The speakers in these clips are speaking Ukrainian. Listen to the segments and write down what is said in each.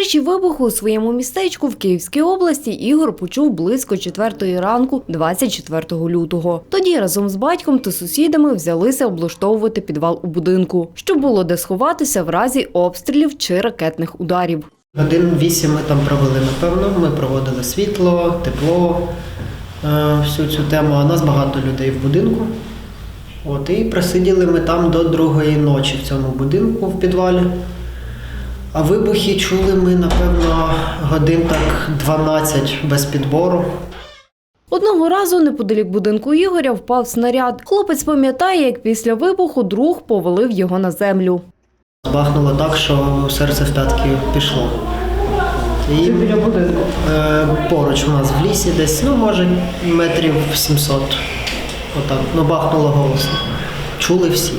Перші вибухи у своєму містечку в Київській області Ігор почув близько 4 ранку 24 лютого. Тоді разом з батьком та сусідами взялися облаштовувати підвал у будинку, щоб було де сховатися в разі обстрілів чи ракетних ударів. Годин вісім ми там провели, напевно. Ми проводили світло, тепло, е, всю цю тему. А нас багато людей в будинку. От, і просиділи ми там до другої ночі в цьому будинку в підвалі. А вибухи чули ми, напевно, годин так 12 без підбору. Одного разу неподалік будинку Ігоря впав снаряд. Хлопець пам'ятає, як після вибуху друг повалив його на землю. Бахнуло так, що серце в п'ятки пішло. І біля будинку? Е, поруч у нас в лісі десь, ну може, метрів 700. Отак. Ну, бахнуло голосно. Чули всі.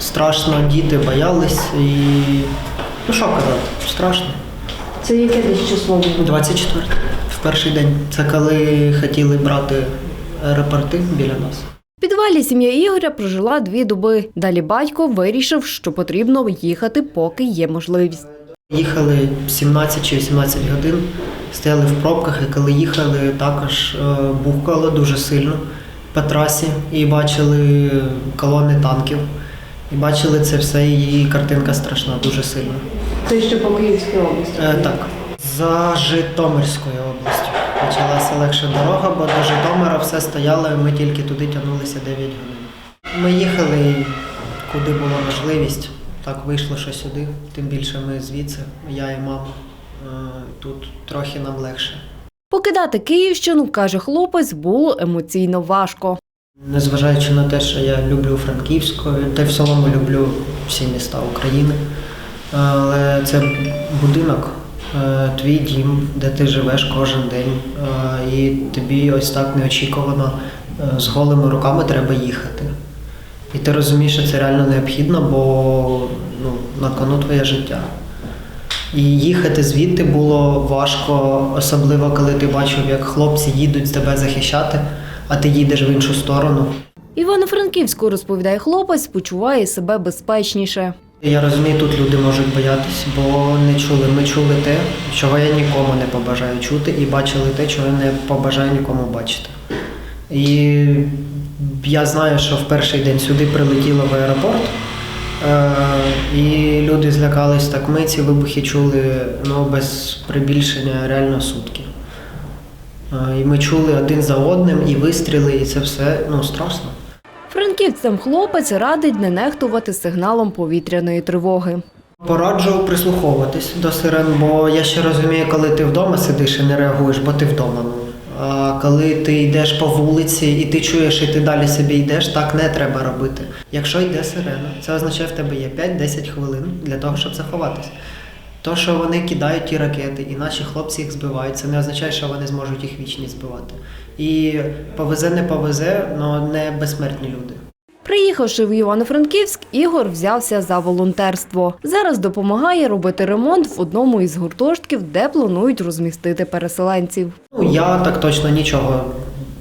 Страшно, діти боялись і. Ну що казати, страшно. Це яке десь число було? 24 в перший день. Це коли хотіли брати аеропорти біля нас. В підвалі сім'я Ігоря прожила дві доби. Далі батько вирішив, що потрібно їхати, поки є можливість. Їхали 17 чи 18 годин, стояли в пробках, і коли їхали, також е, бухкало дуже сильно по трасі і бачили колони танків. І бачили це все, і картинка страшна, дуже сильно. Це ще по Київській області. Е, так, за Житомирською областю почалася легша дорога, бо до Житомира все стояло, і ми тільки туди тягнулися 9 годин. Ми їхали, куди була можливість. Так вийшло, що сюди. Тим більше ми звідси, я і мама. Е, Тут трохи нам легше. Покидати Київщину, каже хлопець, було емоційно важко. Незважаючи на те, що я люблю Франківську, та й в цілому люблю всі міста України. Але це будинок, е, твій дім, де ти живеш кожен день. Е, І тобі ось так неочікувано е, з голими руками треба їхати. І ти розумієш, що це реально необхідно, бо ну, на кону твоє життя. І їхати звідти було важко, особливо коли ти бачив, як хлопці їдуть тебе захищати, а ти їдеш в іншу сторону. Івано-Франківську, розповідає хлопець, почуває себе безпечніше. Я розумію, тут люди можуть боятись, бо не чули. Ми чули те, чого я нікому не побажаю чути, і бачили те, чого я не побажаю нікому бачити. І я знаю, що в перший день сюди прилетіло в аеропорт, е, і люди злякались так. Ми ці вибухи чули ну, без прибільшення реально сутки. І ми чули один за одним, і вистріли, і це все ну, страшно. Франківцям хлопець радить не нехтувати сигналом повітряної тривоги. Пораджу прислуховуватись до сирен, бо я ще розумію, коли ти вдома сидиш і не реагуєш, бо ти вдома. А коли ти йдеш по вулиці і ти чуєш, і ти далі собі йдеш, так не треба робити. Якщо йде сирена, це означає, в тебе є 5-10 хвилин для того, щоб заховатись. То, що вони кидають ті ракети, і наші хлопці їх збивають, це не означає, що вони зможуть їх вічність збивати. І повезе, не повезе, але не безсмертні люди. Приїхавши в Івано-Франківськ, Ігор взявся за волонтерство. Зараз допомагає робити ремонт в одному із гуртожитків, де планують розмістити переселенців. Ну, я так точно нічого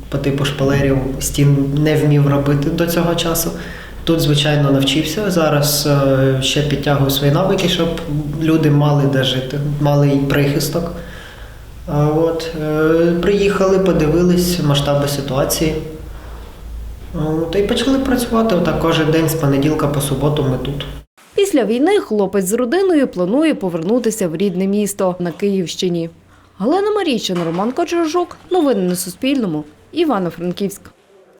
по типу шпалерів стін не вмів робити до цього часу. Тут, звичайно, навчився. Зараз е, ще підтягую свої навики, щоб люди мали де жити, мали й прихисток. От, е, приїхали, подивились масштаби ситуації. Та й почали працювати. Отак кожен день з понеділка по суботу ми тут. Після війни хлопець з родиною планує повернутися в рідне місто на Київщині. Галина Марійчин, Роман Кочержук. Новини на Суспільному. Івано-Франківськ.